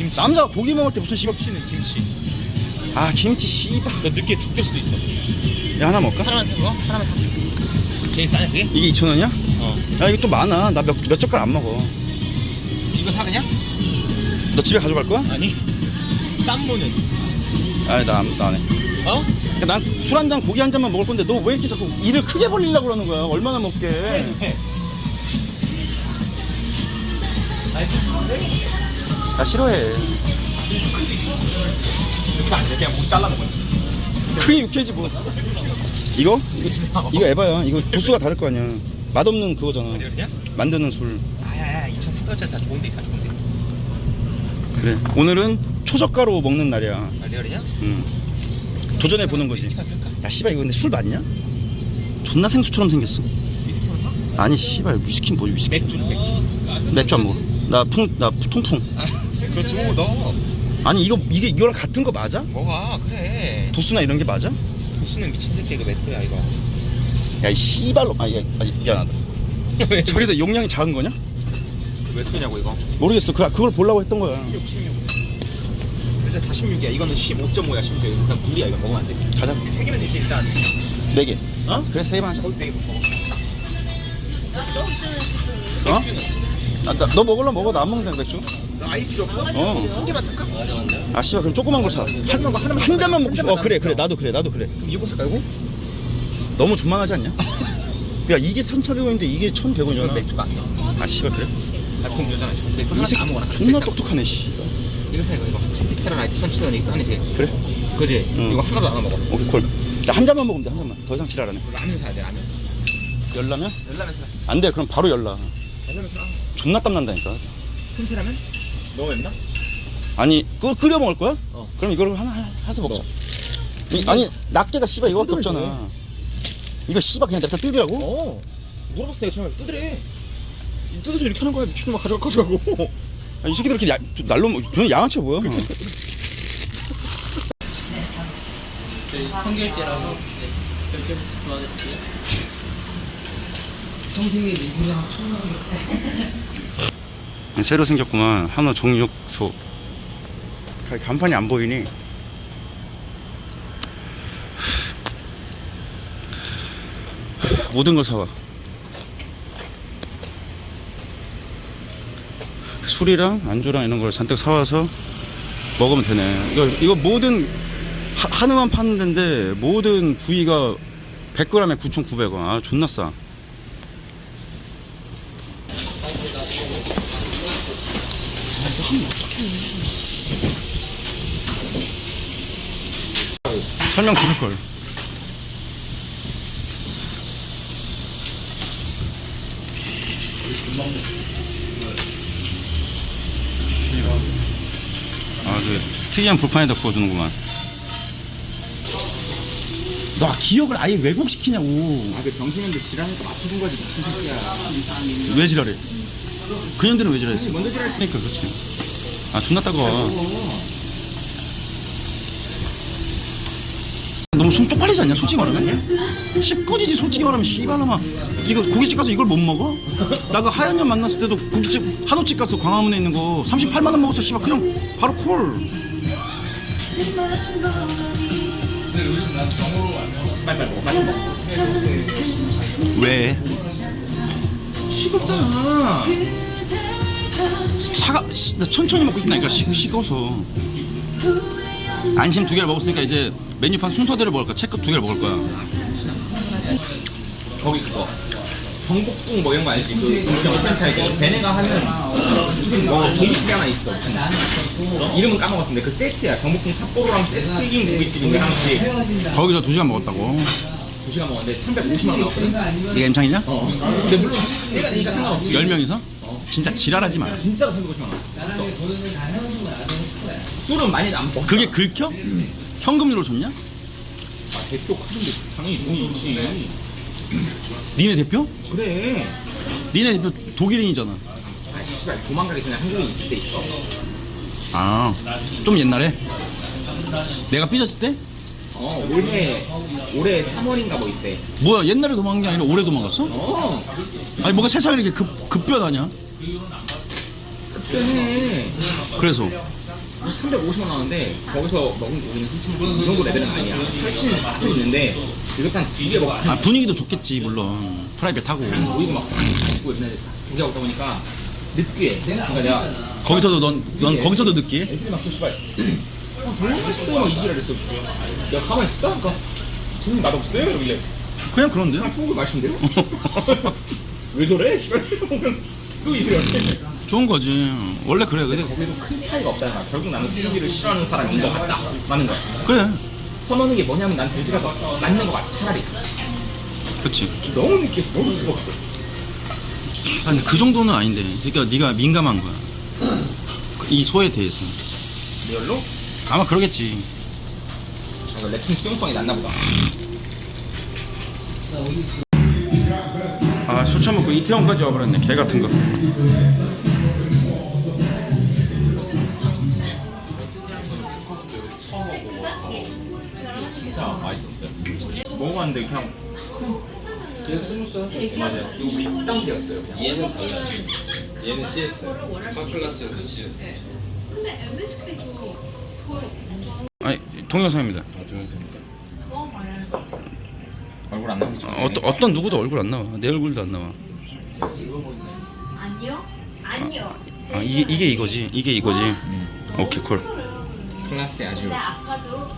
김치. 남자가 고기 먹을 때 무슨 씨발 김치는 김치. 아 김치 씨발 너 늦게 죽을 수도 있어. 야 하나 먹을까? 하나만 사 먹어? 하나만 사. 제일 싸냐 그게? 이게 2,000원이야? 어. 야 이거 또 많아 나 몇 몇 젓갈 안 먹어 이거 사 그냥? 너 집에 가져갈 거야? 아니. 쌈무는. 아니 나안 안 해. 어? 난 술 한 잔 고기 한 잔만 먹을 건데 너 왜 이렇게 자꾸 일을 크게 벌리려고 그러는 거야 얼마나 먹게 해. 나 싫어해 이렇게 안 돼. 그냥 목 잘라 먹어. 크게 육회지 뭐 이거? 이거 에바야 이거 도수가 다를 거 아니야 맛없는 그거잖아? 만드는 술 아야야 2,300원짜리 사 좋은데 사 좋은데. 그래 오늘은 초저가로 먹는 날이야 아 리얼이냐? 음. 도전해 보는 거지 위스키 하나 살까? 야 씨발 이거 근데 술 맞냐? 존나 생수처럼 생겼어 위스키 사? 아니 씨발 위스키 뭐 위스키 맥주. 맥주 안 먹어 나 풍 나 통풍 알았어. 그렇지 뭐 너. 아니 이거 이게 이거랑 같은 거 맞아? 먹어 그래. 도수나 이런 게 맞아? 도수는 미친 새끼 이거 메토야 이거. 야이 씨발로 아 이게 아니, 미안하다 왜 저기서 용량이 작은 거냐? 메토냐고 이거. 모르겠어 그, 그걸 보려고 했던 거야 16, 16. 그래서 다 16이야. 이거는 15.5야 심지어. 그냥 물이야 이거 먹으면 안 돼. 가자 세 개면 되지 일단. 네 개 어? 그래 세 개만 하자 거기서 네개 먹어. 어? 맥주는? 아, 나, 너 먹을래 먹어 나 안 먹는다 맥주 너 아예 필요 없어? 어. 한 개만 살까? 아 씨발 그럼 조그만 걸사 하나만 거 하나만 한 잔만 먹고 싶어 어한 그래 그래? 나도 그래 나도 그래 이거 살까 이거? 너무 존만하지 않냐? 야 이게 1,400원인데 이게 이건 1,100원이잖아 맥주가. 아 씨발 그래? 알코올 여자나 지금. 맥주 이 하나 새끼 아무거나. 존나 똑똑하네 씨 이거 사 이거 이거. 테라라이트 1,700원 이거 싸네 제일. 그래? 그지? 응. 이거 하나도 안 먹어. 오케이 콜나 한 잔만 먹으면 돼한 잔만 더 이상 지랄 안해 라면 사야 돼 라면. 열라면? 열라면 사. 안돼 그럼 바로 열라 열라면 사. 존나 땀난다니까 틈새라면? 너무 맵나? 아니 끓, 끓여 먹을 거야? 어. 그럼 이거를 하나 하- 해서 먹자 너. 이, 아니 낱개가 씨발 이거밖에 뜯어야 없잖아 이거 씨발 그냥 냅다 뜨더라고? 어. 물어봤을 때 내가 처음에 뜯으래. 이 뜯어서 이렇게 하는 거야 미친놈아 가져가 가져가고. 아, 이 새끼들 이렇게 야, 날로 먹- 저는 양아치 뭐야 저희 청결제라고 이렇게 도와드릴게요. 새로 생겼구만. 한우 종육소. 간판이 안 보이니? 모든 걸 사와. 술이랑 안주랑 이런 걸 잔뜩 사와서 먹으면 되네. 이거, 이거 모든 하, 한우만 파는 데인데 모든 부위가 100g에 9,900원. 아 존나 싸 설명 들을 걸. 아 그 특이한 불판에다 구워주는구만. 너 기억을 아예 왜곡시키냐고. 아그 병신인데 지랄하니까 맞춰준 거지 미친 새끼야. 왜 지랄해? 그년들은 왜 지랄했어? 먼저 지랄했어. 그러니까 그렇지 아 존나 따가워 너무 손 쪽팔리지 않냐 솔직히 말하면 씹꺼지지 솔직히 말하면 씨발놈아 이거 고깃집 가서 이걸 못 먹어? 나 그 하얀 년 만났을 때도 고깃집 한우집 가서 광화문에 있는 거 38만 원 먹었어 씨발 그냥 바로 콜. 왜? 식었잖아. 나 천천히 먹고 싶다니까 식, 식어서 안심 두 개를 먹었으니까 이제 메뉴판 순서대로 먹을 거야 체크 두 개를 먹을 거야 거기 그거. 경복궁 뭐 이런 거 알지? 그 음식 프랜차이즈. 걔네가 하는 무슨 뭐 고깃집이 하나 있어. 이름은 까먹었는데 그 세트야. 경복궁 삿포로랑 세트 튀김 고깃집인데 하나씩 거기서 두 시간 먹었다고 두 시간 먹었는데 350만 원 나왔거든. 이게 M창이냐? 어. 근데 물론 내가 니까 상관없지. 10명이서? 진짜 지랄하지 마 진짜로 350만 원. 봤어. 술은 많이 안 먹. 그게 긁혀? 현금으로 줬냐? 아, 대표 카드인데 당연히 돈이 있지. 니네 대표? 그래. 니네 대표 독일인이잖아 아, 씨발 도망가기 전에 한국에 있을 때 있어. 아 좀 옛날에? 내가 삐졌을 때? 어, 올해 올해 3월인가 뭐 이때. 뭐야 옛날에 도망간 게 아니라 올해 도망갔어? 어. 아니 뭐가 세상에 이렇게 급, 급변하냐? 그때네. 그래서 350원 나오는데 거기서 먹은 고기는 솔직히 그 정도 레벨은 아니야. 훨씬 맛은 있는데 이렇게 한두개 먹고 아 분위기도 좋겠지 물론 프라이빗 하고 오이고 막 먹고 이렇게 두개 먹다 보니까 느끼해. 그러니까 내가 거기서도 넌, 넌 거기서도 느끼해? 애들이 막또 씨발 아, 너무 맛있어요 막 이지랄 했어. 야 가만히 있다. 그러니까 저는 맛 없어요 이러길래 그냥 그런데 그냥 소고기 맛있는데요? 왜 저래? 씨발 또. 좋은 거지 원래 그래 근데 거기도 큰 차이가 없다니까. 결국 나는 소고기를 싫어하는 사람인 것 같다. 맞는 거야. 그래 선호하는 게 뭐냐면 난 돼지가 더 맞는 것 같아 차라리. 그렇지 너무 느끼해서 먹을 수가 없어. 아니 그 정도는 아닌데 그러니까 네가 민감한 거야 이 소에 대해서 리얼로? 아마 그러겠지 아, 랩팅 수용성이 낮나 보다. 아 술 처먹고 이태원까지 와버렸네 개 같은 거 진짜 맛있었어요. 먹어봤는데 그냥 그냥 스무스하죠. 맞아요. 이거 우리 1단계였어요. 그냥. 얘는 달라요. 얘는 CS. 카클라스에서 CS. 아니 동영상입니다 아, 동영상입니다. 얼굴 안 나오죠? 어, 어떤, 어떤 누구도 얼굴 안 나와 내 얼굴도 안 나와 아니요. 아니요. 아 이게, 이게 이거지 이게 이거지 오케이 콜 클라스에 아주 근데 아까도